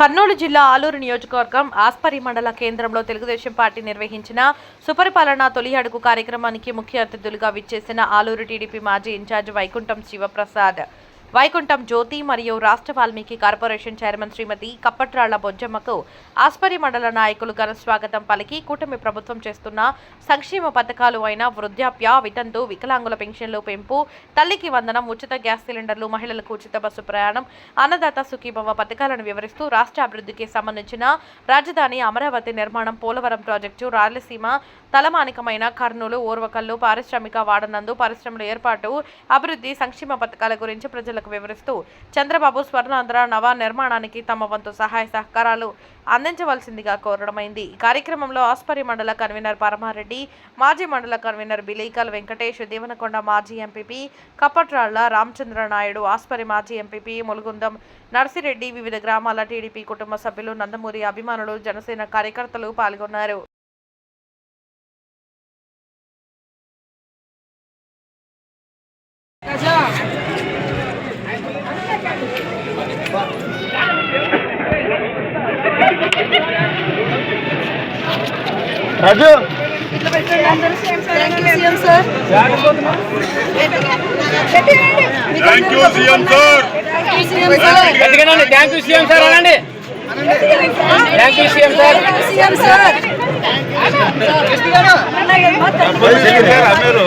కర్నూలు జిల్లా ఆలూరు నియోజకవర్గం ఆస్పరి మండల కేంద్రంలో తెలుగుదేశం పార్టీ నిర్వహించిన సుపరిపాలన తొలి అడుగు కార్యక్రమానికి ముఖ్య అతిథులుగా విచ్చేసిన ఆలూరు టీడీపీ మాజీ ఇన్ఛార్జ్ వైకుంఠం శివప్రసాద్. వైకుంఠం జ్యోతి మరియు రాష్ట్ర వాల్మీకి కార్పొరేషన్ చైర్మన్ శ్రీమతి కప్పట్రాళ్ళ బొజ్జమ్మకు ఆస్పరి మండల నాయకులు ఘన స్వాగతం పలికి కూటమి ప్రభుత్వం చేస్తున్న సంక్షేమ పథకాలు అయిన వృద్ధాప్య వితంతు వికలాంగుల పెన్షన్లు పెంపు తల్లికి వందనం ఉచిత గ్యాస్ సిలిండర్లు మహిళలకు ఉచిత బస్సు ప్రయాణం అన్నదాత సుఖీభవ పథకాలను వివరిస్తూ రాష్ట్ర అభివృద్ధికి సంబంధించిన రాజధాని అమరావతి నిర్మాణం పోలవరం ప్రాజెక్టు రాయలసీమ తలమానికమైన కర్నూలు ఓర్వకల్లు పారిశ్రామిక వాడనందు పరిశ్రమల ఏర్పాటు అభివృద్ధి సంక్షేమ పథకాల గురించి అధికారులకు వివరిస్తూ చంద్రబాబు స్వర్ణాంధ్ర నవ నిర్మాణానికి తమ వంతు సహాయ సహకారాలు అందించవలసిందిగా కోరడమైంది. ఈ కార్యక్రమంలో ఆస్పరి మండల కన్వీనర్ పరమారెడ్డి మాజీ మండల కన్వీనర్ బిలీకల్ వెంకటేష్ దేవనకొండ మాజీ ఎంపీపీ కప్పట్రాళ్ళ రామచంద్ర నాయుడు ఆస్పరి మాజీ ఎంపీపీ ములుగుందం నర్సిరెడ్డి వివిధ గ్రామాల టీడీపీ కుటుంబ సభ్యులు నందమూరి అభిమానులు జనసేన కార్యకర్తలు పాల్గొన్నారు. Raju sir thank you CM sir CM sir గట్టిగానండి thank you CM sir అనండి. Thank you CM sir CM sir మీరు